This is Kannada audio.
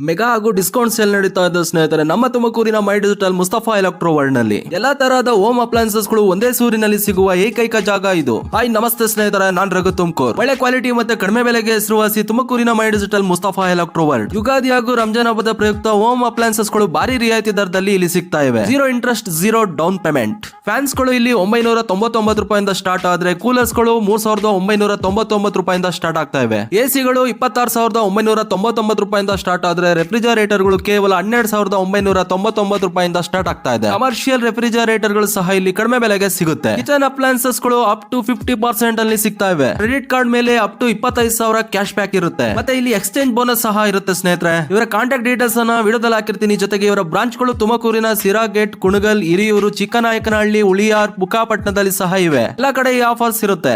ಮೆಗಾ ಹಾಗೂ ಡಿಸ್ಕೌಂಟ್ ಸೇಲ್ ನಡೀತಾ ಇದ್ದ ಸ್ನೇಹಿತರೆ, ನಮ್ಮ ತುಮಕೂರಿನ ಮೈ ಡಿಜಿಟಲ್ ಮುಸ್ತಫಾ ಎಲೆಕ್ಟ್ರೋ ವರ್ಲ್ಡ್ನಲ್ಲಿ ಎಲ್ಲಾ ತರಹದ ಹೋಮ್ ಅಪ್ಲಯನ್ಸಸ್ಗಳು ಒಂದೇ ಸೂರಿನಲ್ಲಿ ಸಿಗುವ ಏಕೈಕ ಜಾಗ ಇದು. ಹಾಯ್, ನಮಸ್ತೆ ಸ್ನೇಹಿತರೆ, ನಾನ್ ರಘು ತುಮಕೂರ್. ಒಳ್ಳೆ ಕ್ವಾಲಿಟಿ ಮತ್ತೆ ಕಡಿಮೆ ಬೆಲೆಗೆ ಹೆಸರುವಾಸಿ ತುಮಕೂರಿನ my digital Mustafa electro world. Ugadi ಹಾಗೂ ರಂಜಾನ್ ಹಬ್ಬದ ಪ್ರಯುಕ್ತ ಹೋಮ್ ಅಪ್ಲಯನ್ಸಸ್ಗಳು ಭಾರಿ ರಿಯಾಯಿತಿ ದರದಲ್ಲಿ ಇಲ್ಲಿ ಸಿಗ್ತಾ ಇವೆ. Zero interest zero down payment ಫ್ಯಾನ್ಸ್ಗಳು ಇಲ್ಲಿ ಒಂಬೈನೂರ ತೊಂಬತ್ತೊಂಬತ್ತು ರೂಪಾಯಿಂದ ಸ್ಟಾರ್ಟ್ ಆದ್ರೆ ಕೂಲರ್ಸ್ಗಳು ಮೂರ್ ಸಾವಿರದ ಒಂಬೈನೂರ ತೊಂಬತ್ತೊಂಬತ್ತು ರೂಪಾಯಿಂದ ಸ್ಟಾರ್ಟ್ ಆಗ್ತಾ ಇವೆ. ಎಸಿಗಳು ಇಪ್ಪತ್ತಾರು ಸಾವಿರದ ಒಂಬೈನೂರ ತೊಂಬತ್ತೊಂಬತ್ತು ರೂಪಾಯಿಂದ ಸ್ಟಾರ್ಟ್ ಆದ್ರೆ ರೆಫ್ರಿಜರೇಟರ್ಗಳು ಕೇವಲ ಹನ್ನೆರಡು ಸಾವಿರದ ಒಂಬೈನೂರ ತೊಂಬತ್ತೊಂಬತ್ತು ರೂಪಾಯಿಂದ ಸ್ಟಾರ್ಟ್ ಆಗ್ತಾ ಇದೆ. ಕಮರ್ಷಿಯಲ್ ರೆಫ್ರಿಜರೇಟರ್ಗಳು ಸಹ ಇಲ್ಲಿ ಕಡಿಮೆ ಬೆಲೆಗೆ ಸಿಗುತ್ತೆ. ಕಿಚನ್ ಅಪ್ಲಯನ್ಸಸ್ಗಳು ಅಪ್ ಟು ಫಿಫ್ಟಿ ಪರ್ಸೆಂಟ್ ಅಲ್ಲಿ ಸಿಗ್ತಾ ಇವೆ. ಕ್ರೆಡಿಟ್ ಕಾರ್ಡ್ ಮೇಲೆ ಅಪ್ ಟು ಇಪ್ಪತ್ತೈದು ಸಾವಿರ ಕ್ಯಾಶ್ ಬ್ಯಾಕ್ ಇರುತ್ತೆ. ಮತ್ತೆ ಇಲ್ಲಿ ಎಕ್ಸ್ಚೇಂಜ್ ಬೋನಸ್ ಸಹ ಇರುತ್ತೆ ಸ್ನೇಹಿತರೆ. ಇವರ ಕಾಂಟ್ಯಾಕ್ಟ್ ಡೀಟೇಲ್ಸ್ ಅನ್ನ ವಿಡಿಯೋದಲ್ಲಿ ಹಾಕಿರ್ತೀನಿ. ಜೊತೆಗೆ ಇವರ ಬ್ರಾಂಚ್ಗಳು ತುಮಕೂರಿನ ಸಿರಾ ಗೇಟ್ ಕುಣಗಲ್, ಹಿರಿಯೂರು, ಚಿಕ್ಕನಾಯಕನಹಳ್ಳಿ, ಉಳಿಯಾರ್ ಬುಕ್ಕಾಪಟ್ಟಣದಲ್ಲಿ ಸಹ ಇವೆ. ಎಲ್ಲ ಕಡೆ ಈ ಆಫರ್ಸ್ ಇರುತ್ತೆ.